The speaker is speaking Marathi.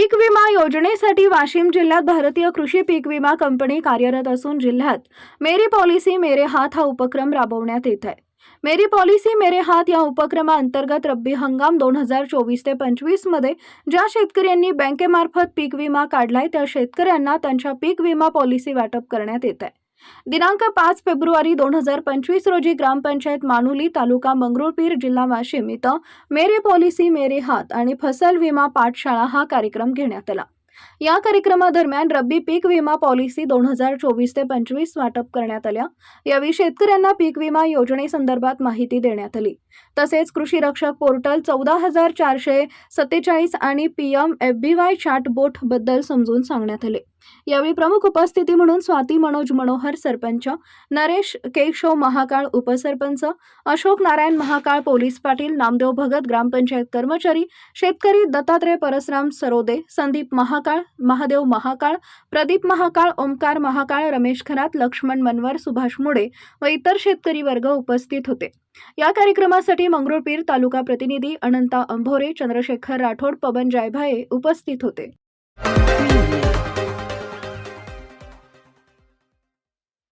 पीक विमा योजनेसाठी वाशिम जिल्ह्यात भारतीय कृषी पीक विमा कंपनी कार्यरत असून जिल्ह्यात मेरी पॉलिसी मेरे हात हा उपक्रम राबवण्यात येत आहे. मेरी पॉलिसी मेरे हात या उपक्रमाअंतर्गत रब्बी हंगाम दोन हजार चोवीस ते पंचवीसमध्ये ज्या शेतकऱ्यांनी बँकेमार्फत पीक विमा काढलाय त्या शेतकऱ्यांना त्यांच्या पीक विमा पॉलिसी वाटप करण्यात येत आहे. दिनांक पाच फेब्रुवारी दोन हजार पंचवीस रोजी ग्रामपंचायत मानुली तालुका मंगरुळपीर जिल्हा वाशिम इथं मेरे पॉलिसी मेरे हात आणि फसल विमा पाठशाळा हा कार्यक्रम घेण्यात आला. या कार्यक्रमादरम्यान रब्बी पीक विमा पॉलिसी दोन हजार चोवीस ते पंचवीस वाटप करण्यात आल्या. यावेळी शेतकऱ्यांना पीक विमा योजनेसंदर्भात माहिती देण्यात आली. तसेच कृषी रक्षक पोर्टल चौदा हजार चारशे सत्तेचाळीस आणि P M F B Y चॅटबोटबद्दल समजून सांगण्यात आले. यावेळी प्रमुख उपस्थिती म्हणून स्वाती मनोज मनोहर सरपंच नरेश केशव महाकाळ उपसरपंच अशोक नारायण महाकाळ पोलीस पाटील नामदेव भगत ग्रामपंचायत कर्मचारी शेतकरी दत्तात्रय परसराम सरोदे संदीप महाकाळ महादेव महाकाळ प्रदीप महाकाळ ओमकार महाकाळ रमेश खरात लक्ष्मण मनवर सुभाष मुडे व इतर शेतकरी वर्ग उपस्थित होते. या कार्यक्रमासाठी मंगरुळपीर तालुका प्रतिनिधी अनंता अंभोरे चंद्रशेखर राठोड पवन जायभाये उपस्थित होते.